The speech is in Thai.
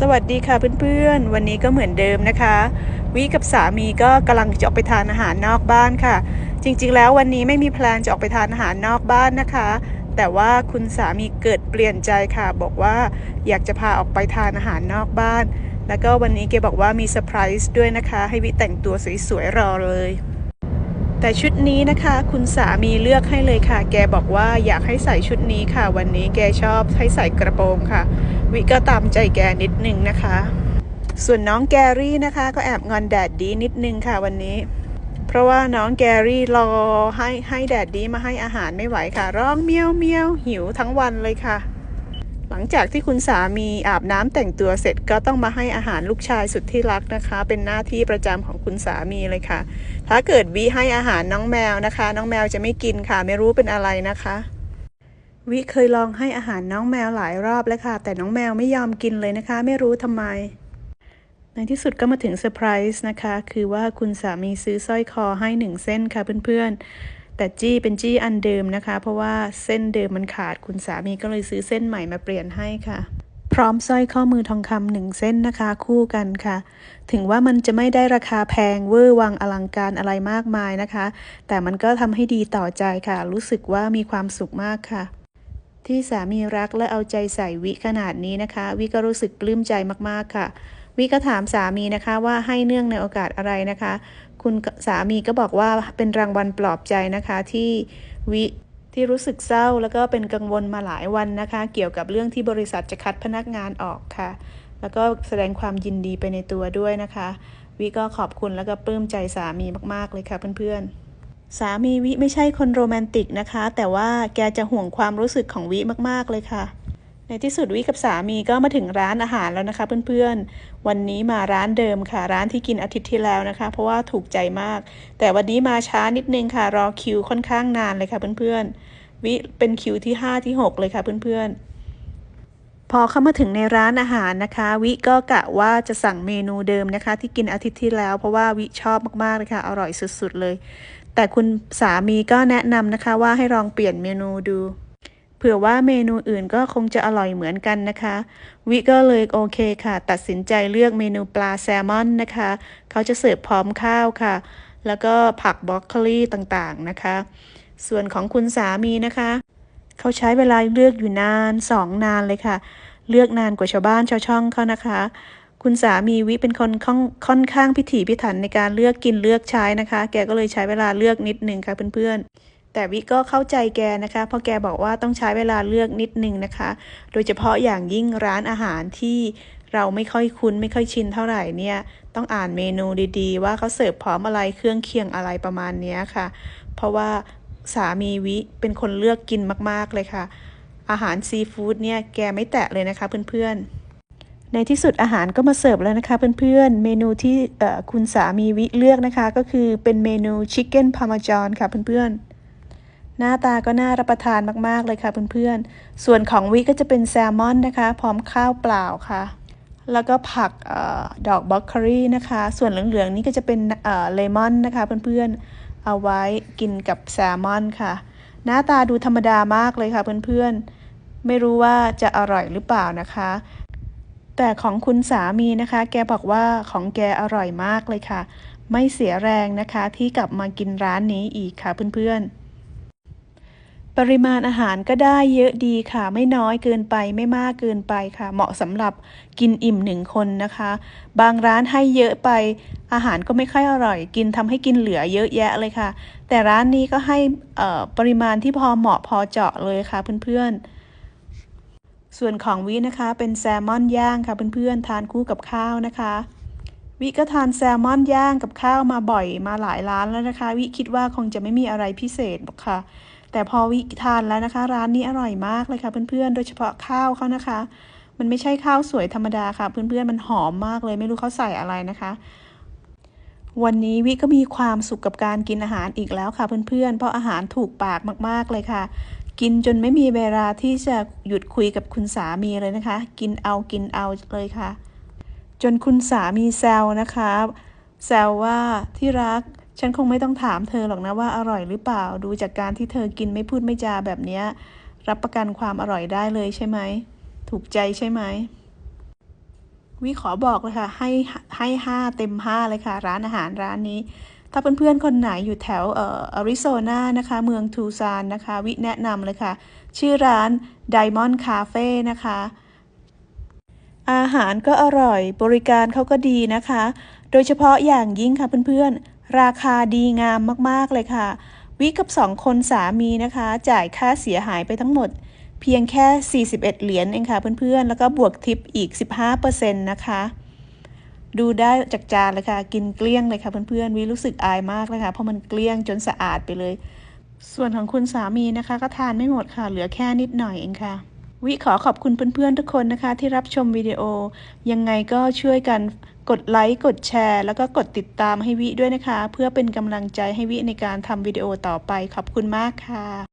สวัสดีค่ะเพื่อนๆ วันนี้ก็เหมือนเดิมนะคะ วิกับสามีก็กำลังจะออกไปทานอาหารนอกบ้านค่ะ จริงๆ แล้ววันนี้ไม่มีแพลนจะออกไปทานอาหารนอกบ้านนะคะ แต่ว่าคุณสามีเกิดเปลี่ยนใจค่ะ บอกว่าอยากจะพาออกไปทานอาหารนอกบ้าน แล้วก็วันนี้แกบอกว่ามีเซอร์ไพรส์ด้วยนะคะ ให้วิแต่งตัวสวยๆรอเลยแต่ชุดนี้นะคะคุณสามีเลือกให้เลยค่ะ แกบอกว่าอยากให้ใส่ชุดนี้ค่ะ วันนี้แกชอบให้ใส่กระโปรงค่ะ วิก็ตามใจแกนิดนึงนะคะ ส่วนน้องแกรี่นะคะ ก็แอบงอนแดดดีนิดนึงค่ะวันนี้ เพราะว่าน้องแกรี่รอให้ให้แดดดีมาให้อาหารไม่ไหวค่ะ ร้องเมียวเมียวหิวทั้งวันเลยค่ะ หลังจากที่คุณสามีอาบน้ำแต่งตัวเสร็จก็ต้องมาให้อาหารลูกชายสุดที่รักนะคะ เป็นหน้าที่ประจำของคุณสามีเลยค่ะ ถ้าเกิดวิให้อาหารน้องแมวนะคะ น้องแมวจะไม่กินค่ะ ไม่รู้เป็นอะไรนะคะ วิเคยลองให้อาหารน้องแมวหลายรอบแล้วค่ะ แต่น้องแมวไม่ยอมกินเลยนะคะ ไม่รู้ทำไม ในที่สุดก็มาถึงเซอร์ไพรส์นะคะ คือว่าคุณสามีซื้อสร้อยคอให้หนึ่งเส้นค่ะเพื่อนๆ แต่จี้เป็นจี้อันเดิมนะคะ เพราะว่าเส้นเดิมมันขาดคุณสามีก็เลยซื้อเส้นใหม่มาเปลี่ยนให้ค่ะ พร้อมสร้อยข้อมือทองคำหนึ่งเส้นนะคะ คู่กันค่ะ ถึงว่ามันจะไม่ได้ราคาแพงเวอร์วังอลังการอะไรมากมายนะคะ แต่มันก็ทำให้ดีต่อใจค่ะ รู้สึกว่ามีความสุขมากค่ะ ที่สามีรักและเอาใจใส่วิขนาดนี้นะคะ วิก็รู้สึกปลื้มใจมากๆค่ะ วิก็ถามสามีนะคะว่าให้เนื่องในโอกาสอะไรนะคะ คุณสามีก็บอกว่าเป็นรางวัลปลอบใจนะคะที่วิที่รู้สึกเศร้าแล้วก็เป็นกังวลมาหลายวันนะคะ เกี่ยวกับเรื่องที่บริษัทจะคัดพนักงานออกค่ะ แล้วก็แสดงความยินดีไปในตัวด้วยนะคะ วิก็ขอบคุณแล้วก็ปลื้มใจสามีมากๆเลยค่ะเพื่อนๆ สามีวิไม่ใช่คนโรแมนติกนะคะ แต่ว่าแกจะห่วงความรู้สึกของวิมาก ๆ เลยค่ะ ในที่สุดวิกับสามีก็มาถึงร้านอาหารแล้วนะคะ เพื่อนๆ วันนี้มาร้านเดิมค่ะ ร้านที่กินอาทิตย์ที่แล้วนะคะ เพราะว่าถูกใจมาก แต่วันนี้มาช้านิดนึงค่ะ รอคิวค่อนข้างนานเลยค่ะเพื่อนๆ วิเป็นคิวที่ 5 ที่ 6 เลยค่ะเพื่อนๆพอเข้ามาถึงในร้านอาหารนะคะ วิก็กะว่าจะสั่งเมนูเดิมนะคะ ที่กินอาทิตย์ที่แล้ว เพราะว่าวิชอบมากๆเลยค่ะอร่อยสุด ๆ เลย แต่คุณสามีก็แนะนำนะคะว่าให้ลองเปลี่ยนเมนูดู เผื่อว่าเมนูอื่นก็คงจะอร่อยเหมือนกันนะคะ วิก็เลยโอเคค่ะ ตัดสินใจเลือกเมนูปลาแซลมอนนะคะ เขาจะเสิร์ฟพร้อมข้าวค่ะ แล้วก็ผักบรอกโคลีต่างๆนะคะ ส่วนของคุณสามีนะคะ เขาใช้เวลาเลือกอยู่นานสองนานเลยค่ะ เลือกนานกว่าชาวบ้านชาวช่องเขานะคะ คุณสามีวิเป็นคนค่อนค่อนข้างพิถีพิถันในการเลือกกินเลือกใช้นะคะ แกก็เลยใช้เวลาเลือกนิดหนึ่งค่ะเพื่อนๆ แต่วิก็เข้าใจแกนะคะ เพราะแกบอกว่าต้องใช้เวลาเลือกนิดหนึ่งนะคะ โดยเฉพาะอย่างยิ่งร้านอาหารที่เราไม่ค่อยคุ้นไม่ค่อยชินเท่าไหร่เนี่ย ต้องอ่านเมนูดีๆ ว่าเขาเสิร์ฟพร้อมอะไรเครื่องเคียงอะไรประมาณนี้ค่ะ เพราะว่าสามีวิเป็นคนเลือกกินมากๆเลยค่ะ อาหารซีฟู้ดเนี่ยแกไม่แตะเลยนะคะเพื่อนๆ ในที่สุดอาหารก็มาเสิร์ฟแล้วนะคะเพื่อนๆ เมนูที่คุณสามีวิเลือกนะคะ ก็คือเป็นเมนูชิคเก้นพาร์มาจอนค่ะเพื่อนๆ หน้าตาก็น่ารับประทานมากๆเลยค่ะเพื่อนๆ ส่วนของวิก็จะเป็นแซลมอนนะคะ พร้อมข้าวเปล่าค่ะ แล้วก็ผักออดอกบล็อกโคลีนะคะ ส่วนเหลืองๆนี่ก็จะเป็นเลมอนนะคะเพื่อนๆ เอาไว้กินกับแซลมอนค่ะ หน้าตาดูธรรมดามากเลยค่ะเพื่อนๆ ไม่รู้ว่าจะอร่อยหรือเปล่านะคะ แต่ของคุณสามีนะคะ แกบอกว่าของแกอร่อยมากเลยค่ะ ไม่เสียแรงนะคะที่กลับมากินร้านนี้อีกค่ะเพื่อนๆ ปริมาณอาหารก็ได้เยอะดีค่ะ ไม่น้อยเกินไปไม่มากเกินไปค่ะ เหมาะสำหรับกินอิ่มหนึ่งคนนะคะ บางร้านให้เยอะไป อาหารก็ไม่ค่อยอร่อย กินทำให้กินเหลือเยอะแยะเลยค่ะ แต่ร้านนี้ก็ให้ปริมาณที่พอเหมาะพอเจาะเลยค่ะเพื่อนๆ ส่วนของวินะคะ เป็นแซลมอนย่างค่ะเพื่อนๆทานคู่กับข้าวนะคะ วิก็ทานแซลมอนย่างกับข้าวมาบ่อยมาหลายร้านแล้วนะคะ วิคิดว่าคงจะไม่มีอะไรพิเศษหรอกค่ะ แต่พอวิทานแล้วนะคะ ร้านนี้อร่อยมากเลยค่ะเพื่อนๆ โดยเฉพาะข้าวเขานะคะ มันไม่ใช่ข้าวสวยธรรมดาค่ะ เพื่อนๆมันหอมมากเลยไม่รู้เขาใส่อะไรนะคะวันนี้วิก็มีความสุขกับการกินอาหารอีกแล้วค่ะเพื่อนๆ เพราะอาหารถูกปากมากๆเลยค่ะ กินจนไม่มีเวลาที่จะหยุดคุยกับคุณสามีเลยนะคะ กินเอากินเอาเลยค่ะ จนคุณสามีแซวนะคะแซวว่าที่รักฉันคงไม่ต้องถามเธอหรอกนะว่าอร่อยหรือเปล่าดูจากการที่เธอกินไม่พูดไม่จาแบบนี้รับประกันความอร่อยได้เลยใช่ไหม ถูกใจใช่ไหม วิขอบอกเลยค่ะ ให้ให้ห้าเต็มห้าเลยค่ะ ร้านอาหารร้านนี้ ถ้าเพื่อนๆ คนไหนอยู่แถวเอ่ออาริโซนานะคะ เมืองทูซานนะคะ วิแนะนำเลยค่ะ ชื่อร้าน Diamond Cafe นะคะ อาหารก็อร่อย บริการเขาก็ดีนะคะ โดยเฉพาะอย่างยิ่งค่ะเพื่อนๆ ราคาดีงามมากๆเลยค่ะ วิกับสองคนสามีนะคะ จ่ายค่าเสียหายไปทั้งหมด เพียงแค่ 41 เหรียญเองค่ะเพื่อนๆ แล้วก็บวกทิปอีก 15%นะคะ ดูได้จากจานเลยค่ะ กินเกลี้ยงเลยค่ะเพื่อนๆวิรู้สึกอายมากเลยค่ะเพราะมันเกลี้ยงจนสะอาดไปเลย ส่วนของคุณสามีนะคะ ก็ทานไม่หมดค่ะ เหลือแค่นิดหน่อยเองค่ะ วิขอขอบคุณเพื่อนๆทุกคนนะคะ ที่รับชมวิดีโอ ยังไงก็ช่วยกันกดไลค์กดแชร์ แล้วก็กดติดตามให้วิด้วยนะคะ เพื่อเป็นกำลังใจให้วิในการทำวิดีโอต่อไปขอบคุณมากค่ะ